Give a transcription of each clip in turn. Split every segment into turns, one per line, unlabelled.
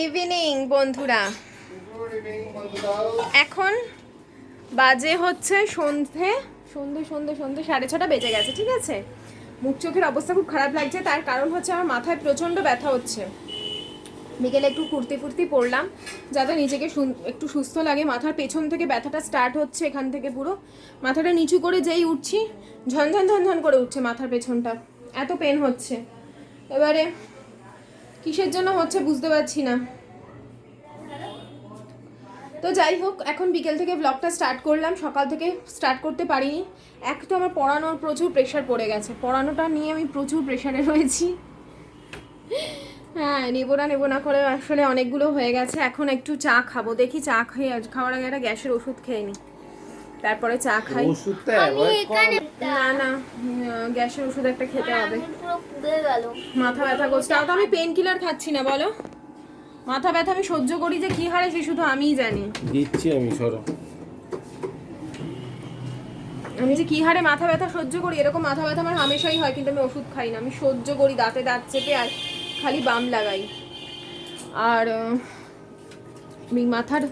Evening বন্ধুরা। এখন বাজে হচ্ছে সন্ধে সন্ধে সন্ধে সন্ধে সাড়ে ছটা বেজে গেছে, ঠিক আছে? মুখ চোখের অবস্থা খুব খারাপ লাগছে, তার কারণ হচ্ছে আমার মাথায় প্রচণ্ড ব্যথা হচ্ছে। বিকেলে একটু কুর্তি ফুর্তি পরলাম, যাতে নিজেকে একটু সুস্থ লাগে। মাথার পেছন থেকে ব্যথাটা স্টার্ট হচ্ছে এখান থেকে পুরো। মাথাটা নিচু করে যেই উঠছি, ঝনঝন ঝনঝন করে উঠছে মাথার পেছনটা। এত পেন হচ্ছে। এবারে কিসের জন্য হচ্ছে বুঝতে পারছি না। তো যাই হোক, এখন বিকেল থেকে ব্লগটা স্টার্ট করলাম। সকাল থেকে স্টার্ট করতে পারিনি। এক তো আমার পড়ানোর প্রচুর প্রেশার পড়ে গেছে। পড়ানোটা নিয়ে আমি প্রচুর প্রেশারে রয়েছি। হ্যাঁ নেব না নেব না করে আসলে অনেকগুলো হয়ে গেছে। এখন একটু চা খাব। দেখি চা খেয়ে, খাওয়ার আগে একটা গ্যাসের ওষুধ খেয়ে নিই তারপরে চা খাই। না না গ্যাসের ওষুধ একটা খেতে হবে।
আমি পুরো পুড়ে গেল।
মাথা ব্যথা করছে। তাও তো আমি পেন কিলার খাচ্ছি না বলো। মাথা ব্যথা আমি সহ্য করি যে কি হারে সে শুধু আমিই জানি।
দিচ্ছি আমি সরো।
আমি যে কি হারে মাথা ব্যথা সহ্য করি এরকম মাথা ব্যথা আমার হামেশাই হয় কিন্তু আমি ওষুধ খাই না। আমি সহ্য করি দাঁতে দাঁত চেপে আর খালি বাম লাগাই। আর মাথার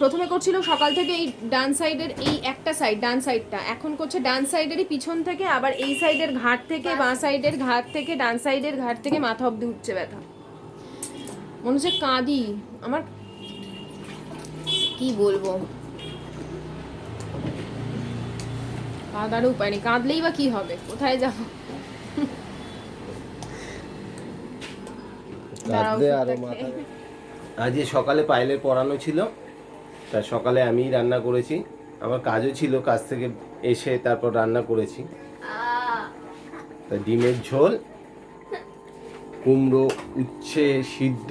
প্রথমে করছিল সকাল থেকে এই ডান সাইডের এই একটা সাইড ডান সাইডটা এখন করছে ডান সাইডেরই পিছন থেকে আবার এই সাইডের ঘাট থেকে বাঁ সাইডের ঘাট থেকে ডান সাইডের ঘাট থেকে মাথা অব্দি উঠছে ব্যথা। মনে হচ্ছে কাঁদি। আমার কি বলব? কাঁদারও উপায় নেই। কাঁদলেই বা কি হবে? কোথায় যাব।
আজ সকালে পায়েলের পড়ানো ছিল। তা সকালে আমিই রান্না করেছি। আমার কাজও ছিল কাজ থেকে এসে তারপর রান্না করেছি। তা ডিমের ঝোল কুমড়ো উচ্ছে সিদ্ধ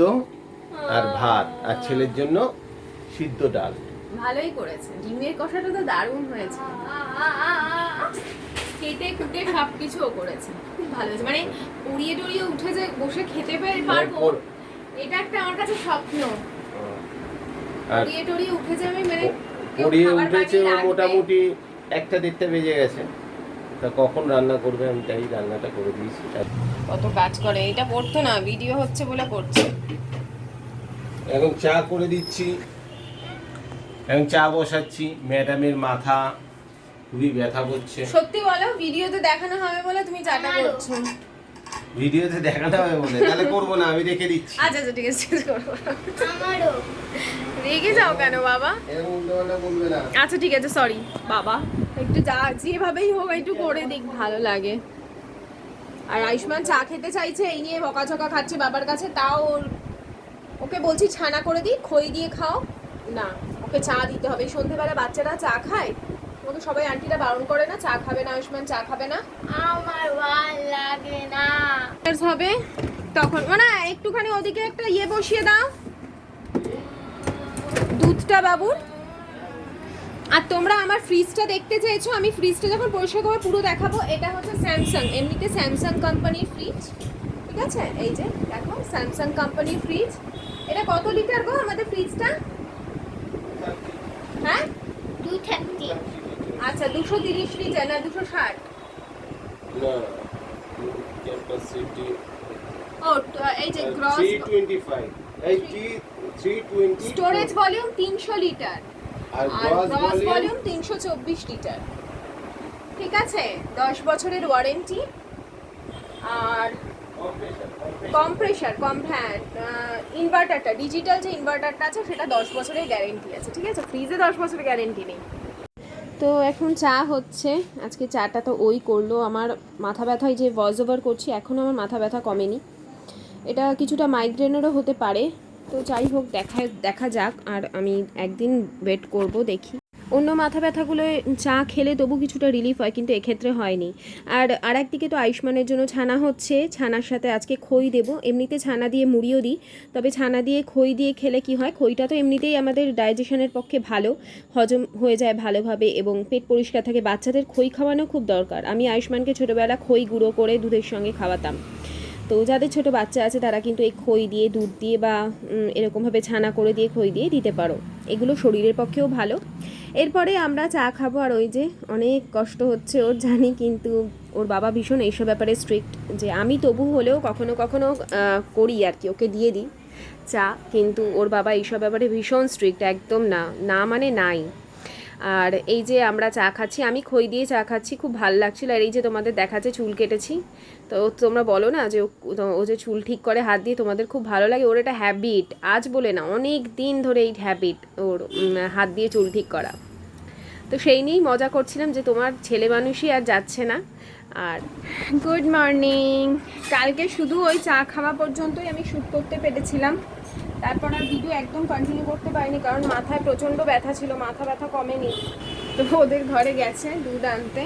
আর ভাত আর ছেলের জন্য সিদ্ধ ডাল।
ভালোই করেছে। ডিমের কষাটা তো দারুণ হয়েছে। কেটে কুটে সব কিছুও করেছে। খুব ভালো হয়েছে। মানে উড়িয়ে টুড়িয়ে উঠে যে বসে খেতে পেরে পারব এটা একটা আমার কাছে স্বপ্ন
আর
উড়িয়ে টুড়িয়ে উঠে যে আমি মানে কেউ
পড়িয়ে
খাবার
উঠেছে ও মোটামুটি একটা দেড়টা বেজে গেছে। তা কখন রান্না করবে? আমি তাই রান্নাটা করে দিয়েছি।
কত কাজ করে এটা পড়তো না ভিডিও হচ্ছে বলে করছে।
এখন চা করে দিচ্ছি। এখন চা বসাচ্ছি। ম্যাডামের মাথা খুবই ব্যথা করছে।
সত্যি বলো ভিডিওতে দেখানো হবে বলে তুমি চাটা
আমারও।
করছ।
ভিডিওতে দেখাতে হবে বলে তাহলে করব না আমি রেখে দিচ্ছি।
আচ্ছা আচ্ছা ঠিক আছে করব।
আমারও
রেগে যাও কেন বাবা? আচ্ছা ঠিক আছে সরি বাবা। একটু যা যেভাবেই হোক একটু করে দিক ভালো লাগে। আর আয়ুষ্মান চা খেতে চাইছে এই নিয়ে বকাঝকা খাচ্ছে বাবার কাছে তাও ওর ওকে বলছি ছানা করে দিই খই দিয়ে খাও। না ওকে চা দিতে হবে। এই সন্ধেবেলা বাচ্চারা চা খায় ওকে সবাই আন্টিরা বারণ করে না চা খাবে না আয়ুষ্মান চা খাবে না।
আমার ভালো লাগে না।
হবে তখন মানে একটুখানি ওদিকে একটা ইয়ে বসিয়ে দাও। দুধটা বাবুর। আর তোমরা আমার ফ্রিজটা দেখতে চেয়েছো আমি ফ্রিজটা যখন পরিষ্কার করে পুরো দেখাবো এটা হচ্ছে স্যামসাং এমনিতে স্যামসাং কোম্পানির ফ্রিজ ঠিক আছে? এই যে দেখো স্যামসাং কোম্পানির ফ্রিজ এটা কত লিটার গো আমাদের ফ্রিজটা হ্যাঁ? আচ্ছা দুশো তিরিশ লিটার না দুশো ষাট।
না ক্যাপাসিটি
ও এই যে গ্রস
325 এই 320
স্টোরেজ ভলিউম তিনশো লিটার
আর গ্রস ভলিউম
ভলিউম তিনশো চব্বিশ লিটার ঠিক আছে? দশ বছরের ওয়ারেন্টি আর কম প্রেশার কম হ্যাঁ ইনভার্টারটা ডিজিটাল যে ইনভার্টারটা আছে সেটা দশ বছরের গ্যারেন্টি আছে। ঠিক আছে? ফ্রিজে দশ বছরের গ্যারেন্টি নেই। তো এখন চা হচ্ছে। আজকে চাটা তো ওই করল। আমার মাথা ব্যথায় যে ভয়েস ওভার করছি, এখন আমার মাথা ব্যথা কমেনি। এটা কিছুটা মাইগ্রেনেরও হতে পারে। তো যাই হোক, দেখা দেখা যাক। আর আমি একদিন ওয়েট করব, দেখি। অন্য মাথা ব্যথাগুলো চা খেলে তবু কিছুটা রিলিফ হয়, কিন্তু এক্ষেত্রে হয়নি। আর আর একদিকে তো আয়ুষ্মানের জন্য ছানা হচ্ছে। ছানার সাথে আজকে খই দেব। এমনিতে ছানা দিয়ে মুড়িও দিই। তবে ছানা দিয়ে খই দিয়ে খেলে কি হয়? খইটা তো এমনিতেই আমাদের ডাইজেশনের পক্ষে ভালো, হজম হয়ে যায় ভালোভাবে এবং পেট পরিষ্কার থাকে। বাচ্চাদের খই খাওয়ানো খুব দরকার। আমি আয়ুষ্মানকে ছোটোবেলা খই গুঁড়ো করে দুধের সঙ্গে খাওয়াতাম। তো যাদের ছোট বাচ্চা আছে, তারা কিন্তু এই খই দিয়ে, দুধ দিয়ে বা এরকমভাবে ছানা করে দিয়ে, খই দিয়ে দিতে পারো। এগুলো শরীরের পক্ষেও ভালো। এরপরে আমরা চা খাব আর ওই যে অনেক কষ্ট হচ্ছে ওর, জানি কিন্তু ওর বাবা ভীষণ এইসব ব্যাপারে স্ট্রিক্ট যে আমি তবু হলেও কখনো কখনো করি আর কি, ওকে দিয়ে দিই। চা, কিন্তু ওর বাবা এইসব ব্যাপারে ভীষণ স্ট্রিক্ট একদম না না মানে নাই। আর এই যে আমরা চা খাচ্ছি, আমি খই দিয়ে চা খাচ্ছি, খুব ভালো লাগছিল। আর এই যে তোমাদের দেখাচ্ছে, চুল কেটেছি। তো তোমরা বলো না যে ও- যে চুল ঠিক করে হাত দিয়ে তোমাদের খুব ভালো লাগে, ওর এটা হ্যাবিট আজ বলে না, অনেক দিন ধরে এই হ্যাবিট ওর হাত দিয়ে চুল ঠিক করা। তো সেই নিয়েই মজা করছিলাম যে তোমার ছেলে মানুষই আর যাচ্ছে না। আর গুড মর্নিং কালকে শুধু ওই চা খাওয়া পর্যন্তই আমি শ্যুট করতে পেরেছিলাম। তারপর আর ভিডিও একদম কন্টিনিউ করতে পারিনি কারণ মাথায় প্রচণ্ড ব্যথা ছিল মাথা ব্যথা কমেনি। তো ওদের ঘরে গেছে দুধ আনতে।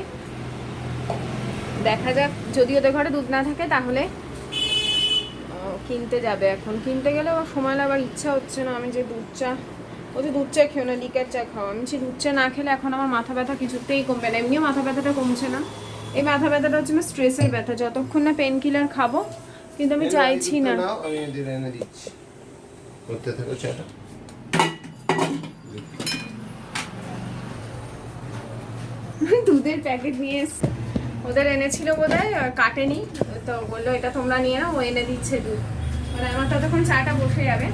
দেখা যাক যদি ওদের ঘরে দুধ না থাকে তাহলে কিনতে যাবে এখন। কিনতে গেলে সময় লাগার ইচ্ছা হচ্ছে না আমি যে দুধ চা ও যে দুধ চা খেও না লিকার চা খাও। আমি যে দুধ চা না খেলে এখন আমার মাথা ব্যথা কিছুতেই কমবে না এমনিও মাথা ব্যথাটা কমছে না। এই মাথা ব্যথাটা হচ্ছে আমার স্ট্রেসের ব্যথা। যতক্ষণ না পেন কিলার খাব কিন্তু আমি চাইছি না
নাও, আমি এদের এনে দিচ্ছি করতে থাকো চাটা
দুধের প্যাকেট নিয়ে এসছে। ওদের এনেছিল বোধ হয় কাটেনি। তো বলল, এটা তোমরা নিয়ে নাও, ও এনে দিচ্ছে দুধ। মানে আমার ততক্ষণ চাটা বসে যাবে।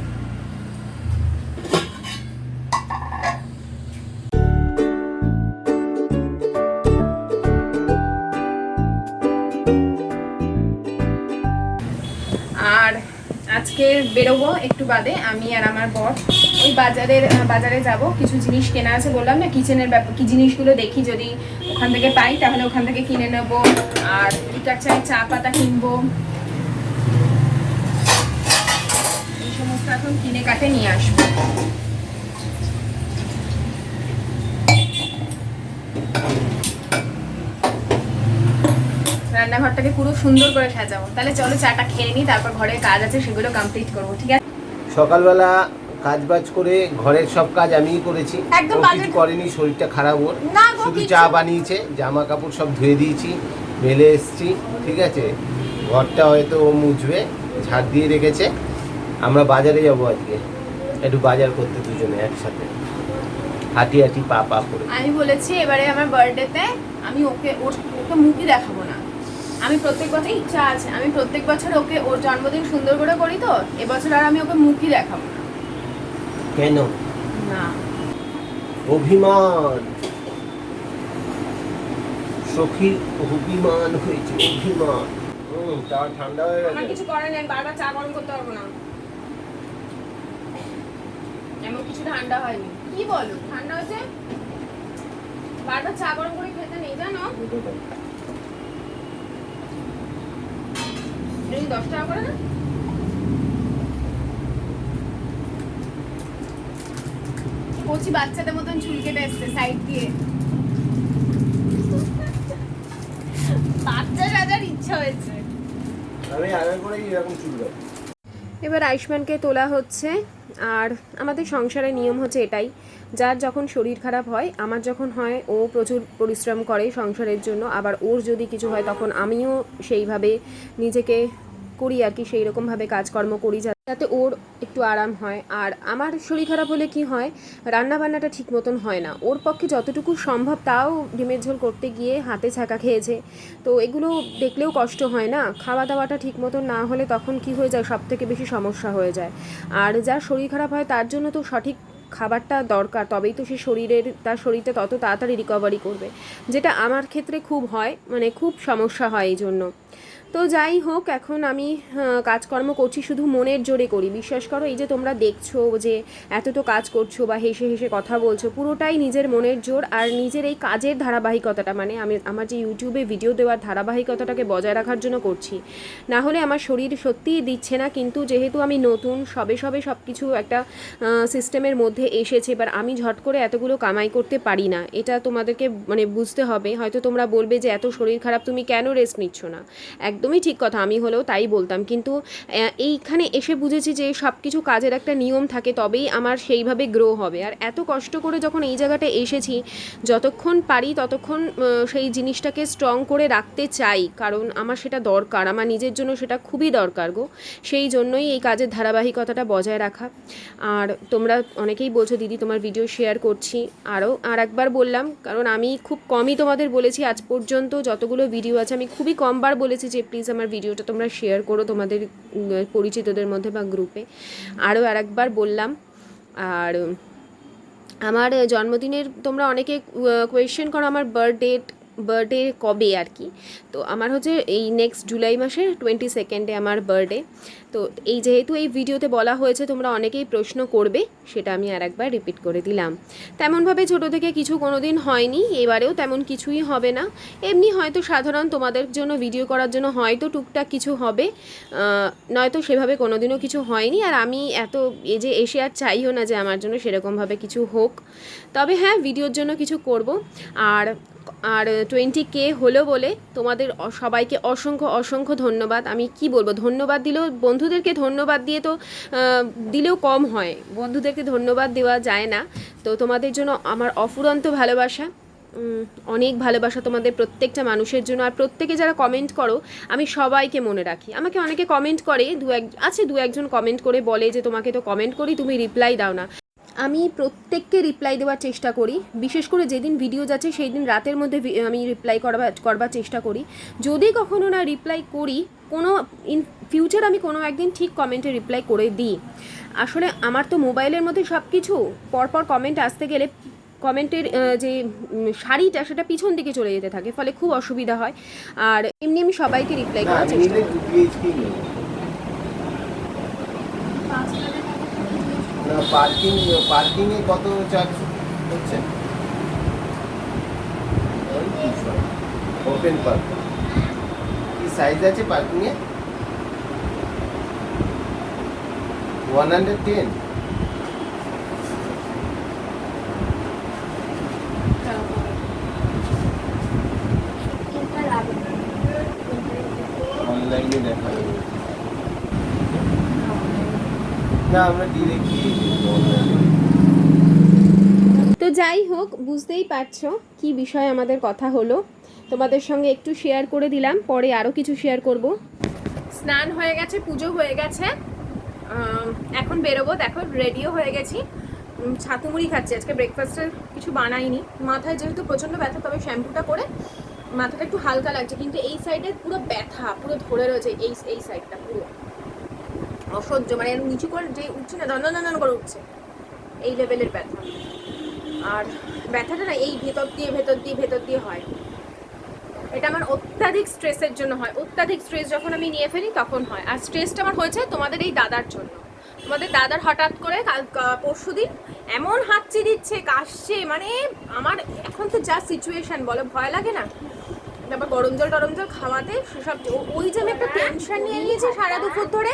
আজকে বেরোবো একটু বাদে, আমি আর আমার বর। ওই বাজারের বাজারে যাব, কিছু জিনিস কেনা আছে বললাম না, কিচেনের ব্যাপার কি জিনিসগুলো দেখি যদি ওখান থেকে পাই, তাহলে ওখান থেকে কিনে নেব। আর লিটার চাই চা পাতা কিনবো। এই সমস্ত এখন কিনে কাটে নিয়ে আসব। রান্নাঘরটাকে পুরো সুন্দর করে সাজাবো। তাহলে চলো চাটা খেয়ে নিই তারপর ঘরের কাজ আছে সেগুলো কমপ্লিট করব ঠিক আছে?
সকালবেলা কাজ বাজ করে ঘরের সব কাজ আমিই করেছি।
একদম
কিছু করেনি শরীরটা খারাপ ওর। শুধু চা বানিয়েছে জামা কাপড় সব ধুয়ে দিয়েছি মেলে এসছি ঠিক আছে? ঘরটা হয়তো ও মুছবে ঝাড় দিয়ে রেখেছে। আমরা বাজারে যাব আজকে। একটু বাজার করতে দুজনে একসাথে। হাঁটি হাঁটি পা পা করে।
আমি বলেছি এবারে আমার বার্থডেতে আমি ওকে ওর ওকে মুখই দেখাবো না। আমি প্রত্যেক বছর ইচ্ছা আছে আমি প্রত্যেক বছর ওকে ওর জন্মদিন সুন্দর করে করি তো এবছর আর আমি ওকে মুখই দেখাবো না।
কেন?
না।
অভিমান। সখীর অভিমান হয়েছে অভিমান। হুম চা ঠান্ডা হয়ে
আমার
গেছে।
কিছু করার নেই বারবার চা গরম করতে পারব না। এমন কিছু ঠান্ডা হয়নি। কি বলো ঠান্ডা হয়েছে? বারবার চা গরম করে খেতে নেই জানো? করে কচি বাচ্চাদের মতন চুল কেটে এসছে সাইড দিয়ে। বাচ্চা রাজার ইচ্ছা হয়েছে।
আমি আগে করেই এরকম চুল রাখি।
এবার আয়ুষ্মানকে তোলা হচ্ছে, আর আমাদের সংসারের নিয়ম হচ্ছে এটাই, যার যখন শরীর খারাপ হয়, আমার যখন হয়, ও প্রচুর পরিশ্রম করে সংসারের জন্য, আবার ওর যদি কিছু হয়, তখন আমিও সেইভাবে নিজেকে করি আর কি সেই রকমভাবে কাজকর্ম করি যাতে ওর একটু আরাম হয়। আর আমার শরীর খারাপ হলে কি হয় রান্না বান্নাটা ঠিক মতন হয় না। ওর পক্ষে যতটুকু সম্ভব তাও ডিমের ঝোল করতে গিয়ে হাতে ছাকা খেয়েছে। তো এগুলো দেখলেও কষ্ট হয় না। খাওয়া দাওয়াটা ঠিক মতন না হলে তখন কি হয়ে যায় সব থেকে বেশি সমস্যা হয়ে যায়। আর যার শরীর খারাপ হয় তার জন্য তো সঠিক খাবারটা দরকার। তবেই তো সে শরীরের, তার শরীরটা তত তাড়াতাড়ি রিকভারি করবে। যেটা আমার ক্ষেত্রে খুব হয় মানে খুব সমস্যা হয় এই জন্য তো যাই হোক, এখন আমি কাজকর্ম করছি, শুধু মনের জোরে করি। বিশ্বাস করো, এই যে তোমরা দেখছ যে এত তো কাজ করছ বা হেসে হেসে কথা বলছো, পুরোটাই নিজের মনের জোর আর নিজের এই কাজের ধারাবাহিকতাটা মানে আমি, আমার যে ইউটিউবে ভিডিও দেওয়ার ধারাবাহিকতাটাকে বজায় রাখার জন্য করছি। না হলে আমার শরীর সত্যিই দিচ্ছে না, কিন্তু যেহেতু আমি নতুন, সবে সবে সব কিছু একটা সিস্টেমের মধ্যে এসেছে, এবার আমি ঝট করে এতগুলো কামাই করতে পারি না। এটা তোমাদেরকে মানে বুঝতে হবে। হয়তো তোমরা বলবে যে এত শরীর খারাপ, তুমি কেন রেস্ট নিচ্ছ না? একদমই ঠিক কথা, আমি হলেও তাই বলতাম। কিন্তু এইখানে এসে বুঝেছি যে সব কিছু কাজের একটা নিয়ম থাকে, তবেই আমার সেইভাবে গ্রো হবে। আর এত কষ্ট করে যখন এই জায়গাটা এসেছি, যতক্ষণ পারি ততক্ষণ সেই জিনিসটাকে স্ট্রং করে রাখতে চাই, কারণ আমার সেটা দরকার, আমার নিজের জন্য সেটা খুবই দরকার গো। সেই জন্যই এই কাজের ধারাবাহিকতাটা বজায় রাখা। আর তোমরা অনেকেই বলছো, দিদি, তোমার ভিডিও শেয়ার করছি। আরও আর একবার বললাম, কারণ আমি খুব কমই তোমাদের বলেছি, আজ পর্যন্ত যতগুলো ভিডিও আছে, আমি খুবই কমবার বলেছি যে প্লিজ আমার ভিডিওটা তোমরা শেয়ার করো তোমাদের পরিচিতদের মধ্যে বা গ্রুপে আরও আরেকবার বললাম, আর আমার জন্মদিনের তোমরা অনেকে কোয়েশ্চেন করো আমার বার্থডে বার্থডে কবে আর কি? তো আমার হচ্ছে এই নেক্সট জুলাই মাসের টোয়েন্টি সেকেন্ডে আমার বার্থডে তো এই যেহেতু এই ভিডিওতে বলা হয়েছে, তোমরা অনেকেই প্রশ্ন করবে, সেটা আমি আর একবার রিপিট করে দিলাম। তেমনভাবে ছোটো থেকে কিছু কোনো দিন হয়নি, এবারেও তেমন কিছুই হবে না। এমনি হয়তো সাধারণ তোমাদের জন্য ভিডিও করার জন্য হয়তো টুকটাক কিছু হবে নয়তো সেভাবে কোনোদিনও কিছু হয়নি। আর আমি এত এ যে এসে আর চাইও না যে আমার জন্য সেরকমভাবে কিছু হোক। তবে হ্যাঁ ভিডিওর জন্য কিছু করব। আর আর টোয়েন্টি কে হলো বলে তোমাদের সবাইকে অসংখ্য অসংখ্য ধন্যবাদ। আমি কি বলব? ধন্যবাদ দিলেও, বন্ধুদেরকে ধন্যবাদ দিয়ে তো দিলেও কম হয়। বন্ধুদেরকে ধন্যবাদ দেওয়া যায় না। তো তোমাদের জন্য আমার অফুরন্ত ভালোবাসা। অনেক ভালোবাসা তোমাদের প্রত্যেকটা মানুষের জন্য। আর প্রত্যেকে যারা কমেন্ট করো, আমি সবাইকে মনে রাখি। আমাকে অনেকে কমেন্ট করে, দু এক, আছে দু একজন কমেন্ট করে বলে যে, তোমাকে তো কমেন্ট করি, তুমি রিপ্লাই দাও না। আমি প্রত্যেককে রিপ্লাই দেওয়ার চেষ্টা করি। বিশেষ করে যেদিন ভিডিও যাচ্ছে সেই দিন রাতের মধ্যে আমি রিপ্লাই করবার করবার চেষ্টা করি। যদি কখনো না রিপ্লাই করি কোনো ইন ফিউচার আমি কোনো একদিন ঠিক কমেন্টে রিপ্লাই করে দিই। আসলে আমার তো মোবাইলের মধ্যে সব কিছু পরপর কমেন্ট আসতে গেলে কমেন্টের যে শাড়িটা সেটা পিছন দিকে চলে যেতে থাকে ফলে খুব অসুবিধা হয়। আর এমনি আমি সবাইকে রিপ্লাই করার চেষ্টা করি
টু বিএইচকে নেব না পার্কিং পার্কিংয়ে কত চার্জ হচ্ছে? ওপেন পার্ক কি সাইজ আছে পার্কিংয়ে ওয়ান হান্ড্রেড টেন অনলাইনে দেখা যাবে। না, আমরা ডিরেক্টলি অনলাইনে
তো যাই হোক বুঝতেই পারছ কি বিষয় আমাদের কথা হলো তোমাদের সঙ্গে একটু শেয়ার করে দিলাম পরে আরও কিছু শেয়ার করব স্নান হয়ে গেছে পুজো হয়ে গেছে এখন বেরোবো দেখো রেডিও হয়ে গেছি ছাতু মুড়ি খাচ্ছি আজকে ব্রেকফাস্টের কিছু বানাইনি মাথায় যেহেতু প্রচণ্ড ব্যথা তবে শ্যাম্পুটা করে মাথাটা একটু হালকা লাগছে কিন্তু এই সাইডে পুরো ব্যথা পুরো ধরে রয়েছে এই এই সাইডটা পুরো অসহ্য মানে নিচু করে যে উঠছে না দন দন করে উঠছে এই লেভেলের ব্যথা আর ব্যথাটা না এই ভেতর দিয়ে ভেতর দিয়ে ভেতর দিয়ে হয়। এটা আমার অত্যাধিক স্ট্রেসের জন্য হয়। অত্যাধিক স্ট্রেস যখন আমি নিয়ে ফেলি তখন হয়। আর স্ট্রেসটা আমার হয়েছে তোমাদের এই দাদার জন্য। তোমাদের দাদার হঠাৎ করে কাল পরশু দিন এমন হাঁচি দিচ্ছে কাশছে মানে আমার এখন তো যা সিচুয়েশন বলো, ভয় লাগে না? তারপর গরম জল টরম জল খাওয়াতে সেসব ওই যে আমি একটা টেনশন নিয়ে নিয়েছি সারা দুপুর ধরে।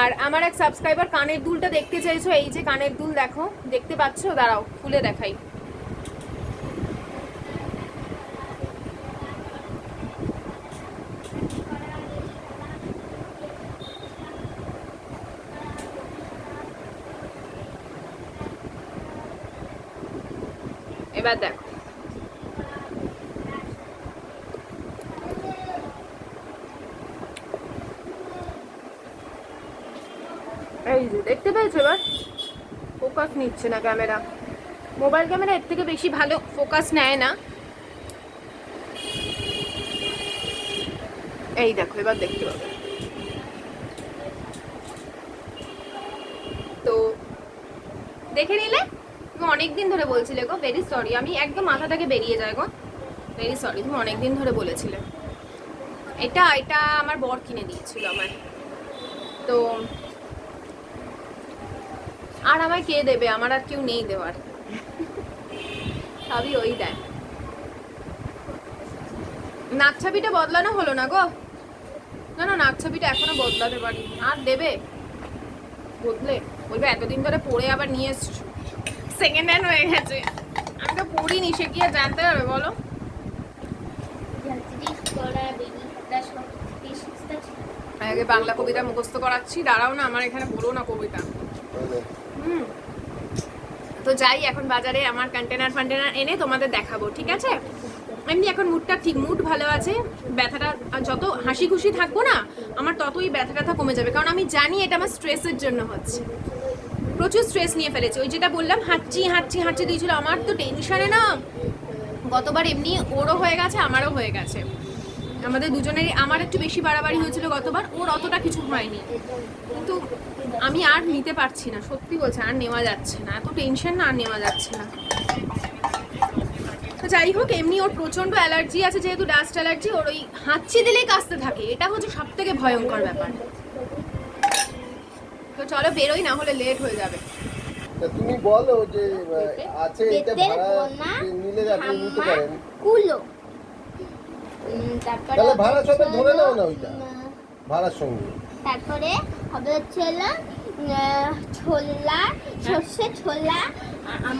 আর আমার এক সাবস্ক্রাইবার কানের দুলটা দেখতে চাইছো, এই যে কানের দুল দেখো, দেখতে পাচ্ছো? দাঁড়াও, খুলে দেখাই। এবার দেখো। এই যে, দেখতে পেয়েছ এবার? ফোকাস নিচ্ছে না ক্যামেরা মোবাইল ক্যামেরা এর থেকে বেশি ভালো ফোকাস নেয় না। এই দেখো, এবার দেখতে পাবে। তো, দেখে নিলে? তুমি অনেকদিন ধরে বলছিলে গো ভেরি সরি আমি একদম মাথা থেকে বেরিয়ে যায় গো। ভেরি সরি তুমি অনেকদিন ধরে বলেছিলে। এটা এটা আমার বর কিনে দিয়েছিল আমার তো আর আমায় কে দেবে? আমার আর কেউ নেই দেওয়ার। সবই ওই দেয় নাক ছাবিটা বদলানো হলো না গো। না না ছাবিটা এখনও বদলাতে পারি আর দেবে? বদলে। বলবে, এতদিন ধরে পড়ে আবার নিয়ে এসছো। সেকেন্ড হ্যান্ড হয়ে গেছে। আমি তো পড়িনি, সে কি আর জানতে হবে বলো? আগে বাংলা কবিতা মুখস্থ করাচ্ছি। দাঁড়াও না, আমার এখানে বলো না কবিতা। হুম। তো যাই, এখন বাজারে আমার কন্টেনার ফান্টেনার এনে তোমাদের দেখাবো, ঠিক আছে? এমনি এখন মুডটা ঠিক মুড ভালো আছে, ব্যথাটা যত হাসি খুশি থাকব না, আমার ততই ব্যথা ব্যথা কমে যাবে, কারণ আমি জানি এটা আমার স্ট্রেসের জন্য হচ্ছে। প্রচুর স্ট্রেস নিয়ে ফেলেছে, ওই যেটা বললাম হাঁচি হাঁচি হাঁচি দিয়েছিল, আমার তো টেনশনে না। গতবার এমনি ওরও হয়ে গেছে, আমারও হয়ে গেছে। আমাদের দুজনেরই, আমার একটু বেশি বাড়াবাড়ি হয়েছিল গতবার, ওর অতটা কিছু হয়নি। কিন্তু আমি আর নিতে পারছি না সত্যি বলছে আর নেওয়া যাচ্ছে না। এত টেনশন না আর নেওয়া যাচ্ছে না। তো যাই হোক এমনি ওর প্রচণ্ড অ্যালার্জি আছে যেহেতু ডাস্ট অ্যালার্জি ওর ওই হাঁচি দিলেই কাশতে থাকে। এটা হচ্ছে সব থেকে ভয়ঙ্কর ব্যাপার। তো চলো বেরোই না হলে লেট হয়ে যাবে।
তুমি বলো যে আছে এটা ভাড়া নিলে আপনি নিতে পারেন।
কুলো। তারপরে
ভাড়া সবে ধরে নাও না ওইটা। ভাড়ার সঙ্গে।
তারপরে হবে হচ্ছে হলো ছোলা সর্ষে ছোলা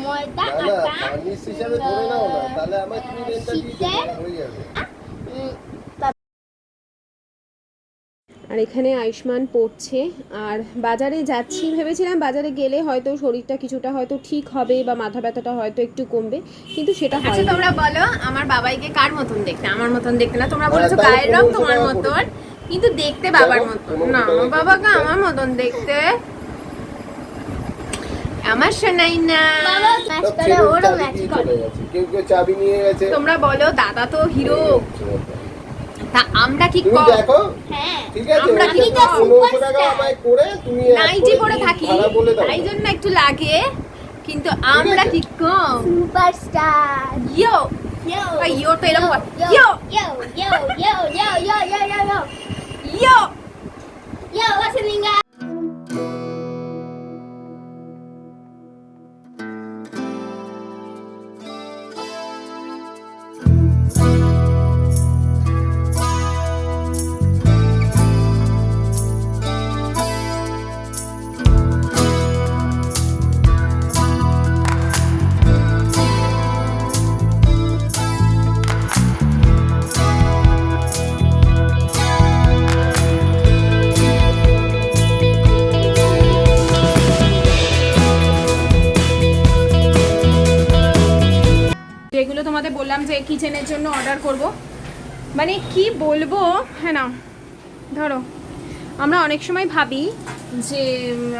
ময়দা আটা
ফার্নিশ হিসাবে ধরে নাও না তাহলে আমার তুমি
আহ,
রেন্টটা দিয়ে
শীতের,
হয়ে
আর এখানে আয়ুষ্মান পড়ছে আর বাজারে যাচ্ছি ভেবেছিলাম বাজারে গেলে হয়তো শরীরটা কিছুটা হয়তো ঠিক হবে বা মাথা ব্যথাটা হয়তো একটু কমবে কিন্তু সেটা হয় আচ্ছা তোমরা বলো আমার বাবাইকে কার মতন দেখতে? আমার মতন দেখতে না তোমরা বলেছ গায়ের রং তোমার মতন। কিন্তু দেখতে বাবার মতন। না আমার বাবাকে আমার মতন দেখতে। আমার শোনাই না।
চাবি কেউ কেউ নিয়ে গেছে।
তোমরা বলো দাদা তো হিরো। তা আমরা কি কম?
দেখো।
হ্যাঁ।
ঠিক আছে
আমরা কি
করে তুমি
নাইটি পরে থাকি তাই জন্য একটু লাগে। কিন্তু আমরা কি কম?
সুপারস্টার
ইয়ো ইয়ো তো এরকম
yo,
করে।
yo,
yo
yo, yo, yo, yo, Yo! Yo, what's in the
যে কিচেনের জন্য অর্ডার করব। মানে কি বলব? হ্যাঁ না, ধরো, আমরা অনেক সময় ভাবি যে,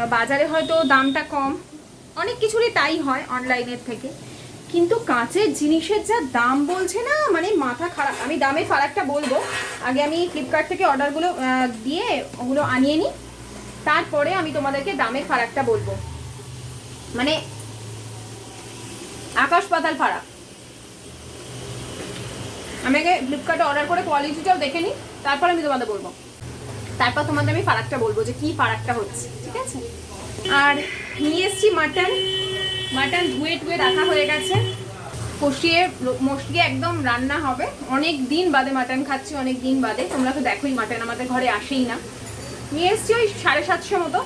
বাজারে হয়তো দামটা কম। অনেক কিছুরই তাই হয় অনলাইনের থেকে। কিন্তু কাঁচের জিনিসের যা দাম বলছে না মানে মাথা খারাপ। আমি দামে ফারাকটা বলব। আগে আমি ফ্লিপকার্ট থেকে অর্ডারগুলো দিয়ে ওগুলো আনিয়ে নিই। তারপরে আমি তোমাদেরকে দামের ফারাকটা বলব। মানে আকাশ পাতাল ফারাক। আমি আগে ফ্লিপকার্টে অর্ডার করে কোয়ালিটিটাও দেখে নিই, তারপর আমি তোমাদের বলব। তারপর তোমাদের আমি ফারাকটা বলব যে কি ফারাকটা হচ্ছে, ঠিক আছে? আর নিয়ে এসছি মাটন মাটন ধুয়ে টুয়ে রাখা হয়ে গেছে। কষিয়ে মশলি একদম রান্না হবে। অনেক দিন বাদে মাটন খাচ্ছি, অনেক দিন বাদে। তোমরা তো দেখোই মাটন আমাদের ঘরে আসেই না। নিয়ে এসছি ওই সাড়ে সাতশো মতো।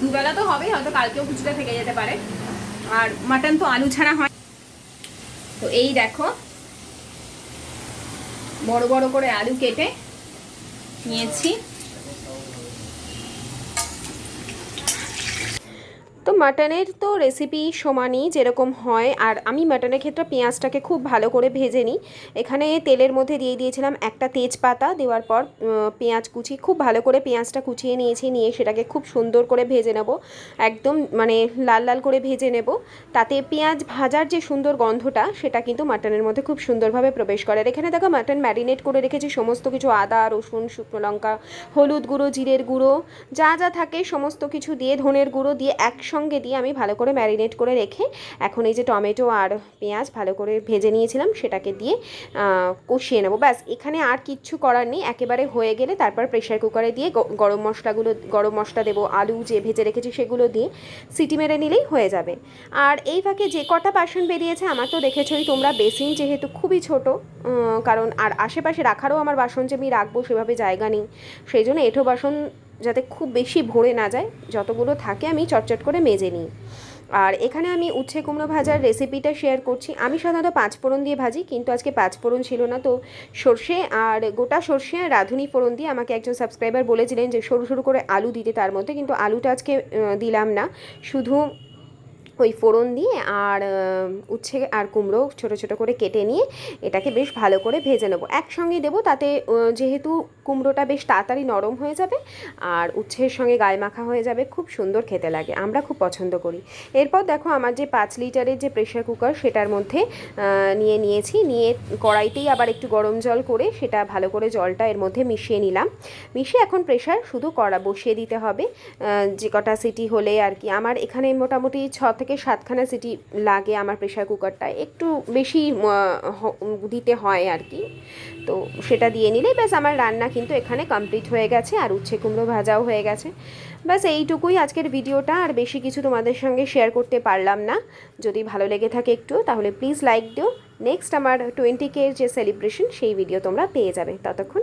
দুবেলা তো হবেই, হয়তো কালকেও কিছুটা থেকে যেতে পারে। আর মাটন তো আলু ছাড়া হয়। তো এই দেখো বড় বড় করে আলু কেটে নিয়েছি। তো মাটনের তো রেসিপি সমানই যেরকম হয়। আর আমি মাটনের ক্ষেত্রে পেঁয়াজটাকে খুব ভালো করে ভেজে নিই। এখানে তেলের মধ্যে দিয়ে দিয়েছিলাম একটা তেজপাতা। দেওয়ার পর পেঁয়াজ কুচি, খুব ভালো করে পেঁয়াজটা কুচিয়ে নিয়েছি, নিয়ে সেটাকে খুব সুন্দর করে ভেজে নেব। একদম মানে লাল লাল করে ভেজে নেব। তাতে পেঁয়াজ ভাজার যে সুন্দর গন্ধটা, সেটা কিন্তু মাটনের মধ্যে খুব সুন্দরভাবে প্রবেশ করে। আর এখানে দেখো, মাটন ম্যারিনেট করে রেখেছি। সমস্ত কিছু আদা, রসুন, শুকনো লঙ্কা, হলুদ গুঁড়ো, জিরের গুঁড়ো, যা যা থাকে সমস্ত কিছু দিয়ে, ধনের গুঁড়ো দিয়ে একসঙ্গে দিয়ে আমি ভালো করে ম্যারিনেট করে রেখে এখন এই যে টমেটো আর পেঁয়াজ ভালো করে ভেজে নিয়েছিলাম, সেটাকে দিয়ে কষিয়ে নেব। ব্যাস, এখানে আর কিচ্ছু করার নেই। একেবারে হয়ে গেলে তারপর প্রেশার কুকারে দিয়ে গরম মশলাগুলো, গরম মশলা দেবো, আলু যে ভেজে রেখেছি সেগুলো দিয়ে সিটি মেরে নিলেই হয়ে যাবে। আর এই ফাঁকে যে কটা বাসন বেরিয়েছে, আমার তো দেখেছোই তোমরা, বেসিন যেহেতু খুবই ছোট কারণ আর আশেপাশে রাখারও আমার বাসন যে আমি রাখব সেভাবে জায়গা নেই। সেই জন্য এঁঠো বাসন যাতে খুব বেশি ভরে না যায়, যতগুলো থাকে আমি চটচট করে মেজে নিই। আর এখানে আমি উচ্ছে কুমড়ো ভাজার রেসিপিটা শেয়ার করছি। আমি সাধারণত পাঁচ ফোড়ন দিয়ে ভাজি, কিন্তু আজকে পাঁচ ফোড়ন ছিল না তো সর্ষে আর গোটা সর্ষে আর রাঁধুনি ফোড়ন দিয়ে আমাকে একজন সাবস্ক্রাইবার বলেছিলেন যে সরু সরু করে আলু দিতে তার মধ্যে, কিন্তু আলুটা আজকে দিলাম না। শুধু
ওই ফোড়ন দিয়ে আর উচ্ছে আর কুমড়ো ছোট ছোট করে কেটে নিয়ে এটাকে বেশ ভালো করে ভেজে নেব। একসঙ্গে দেবো তাতে যেহেতু কুমড়োটা বেশ তাড়াতাড়ি নরম হয়ে যাবে আর উচ্ছের সঙ্গে গায়ে মাখা হয়ে যাবে, খুব সুন্দর খেতে লাগে, আমরা খুব পছন্দ করি। এরপর দেখো আমার যে পাঁচ লিটারের যে প্রেশার কুকার সেটার মধ্যে নিয়ে নিয়েছি, নিয়ে কড়াইতেই আবার একটু গরম জল করে সেটা ভালো করে জলটা এর মধ্যে মিশিয়ে নিলাম। মিশিয়ে এখন প্রেশার শুধু কড়া বসিয়ে দিতে হবে যে কটা সিটি হলে আর কি। আমার এখানে মোটামুটি ছ থেকে সাতখানা সিটি লাগে আমার প্রেশার কুকারটা একটু বেশি দিতে হয় আর কি। তো সেটা দিয়ে নিলেই ব্যাস আমার রান্না কিন্তু এখানে কমপ্লিট হয়ে গেছে, আর উচ্ছে কুমড়ো ভাজাও হয়ে গেছে। ব্যাস এইটুকুই আজকের ভিডিওটা, আর বেশি কিছু তোমাদের সঙ্গে শেয়ার করতে পারলাম না। যদি ভালো লেগে থাকে একটু, তাহলে প্লিজ লাইক দিও। নেক্সট আমার টোয়েন্টি কে যে সেলিব্রেশন সেই ভিডিও তোমরা পেয়ে যাবে। ততক্ষণ